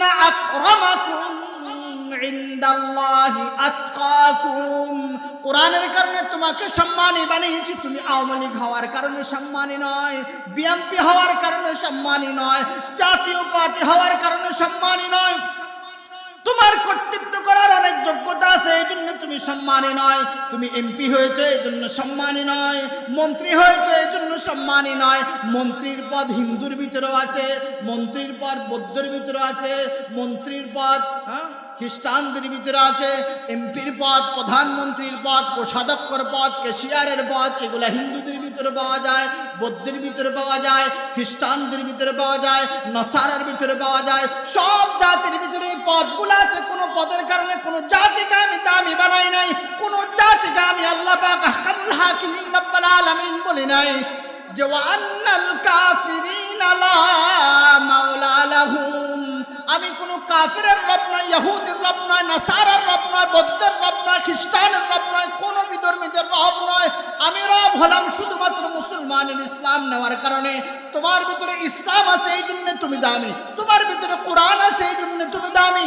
ইন্না عند الله اتقاكم কোরআনের কারণে তোমাকে সম্মানী বানিয়েছি, তুমি আওয়ামী লীগ হওয়ার কারণে সম্মানী নয়, বিএনপি হওয়ার কারণে সম্মানী নয়, জাতীয় পার্টি হওয়ার কারণে সম্মানী নয়। তোমার কর্তৃত্ব করার অনেক যোগ্যতা আছে, এই জন্য তুমি সম্মানী নয়, তুমি এমপি হয়েছে এই জন্য সম্মানী নয়, মন্ত্রী হয়েছে এই জন্য সম্মানী নয়। মন্ত্রীর পদ হিন্দুর ভিতরেও আছে, মন্ত্রীর পদ বৌদ্ধের ভিতরে আছে, মন্ত্রীর পদ হ্যাঁ খ্রিস্টানদের ভিতরে আছে, এমপির পদ, প্রধানমন্ত্রীর পদ, কোষাধ্যক্ষর পদ, কেশিয়ারের পদ, এগুলো হিন্দুদের ভিতরে পাওয়া যায় বৌদ্ধের ভিতরে পাওয়া যায়, খ্রিস্টানদের ভিতরে পাওয়া যায়, নসারার ভিতরে পাওয়া যায়, সব জাতির ভিতরে এই পদগুলো আছে, কোনো পদের কারণে কোনো জাতিকে আমি বানাই নাই কোনো জাতিকে আমি আল্লাহ পাক আহকামুল হাকিমিন রব্বাল বলি নাই যে কাফিরিন লা মাওলা আমি কোনো কাফিরের রব নয় ইহুদের রব নয়, নাসারার রব নয়, বৌদ্ধের রব নয়, খ্রিস্টানের রব নয়, কোনো বিধর্মীদের রব নয়। আমি রব হলাম শুধুমাত্র মুসলমানের ইসলাম নেওয়ার কারণে। তোমার ভিতরে ইসলাম আছে, এই জন্য তুমি দামি। তোমার ভিতরে কোরআন আছে, এই জন্য তুমি দামি।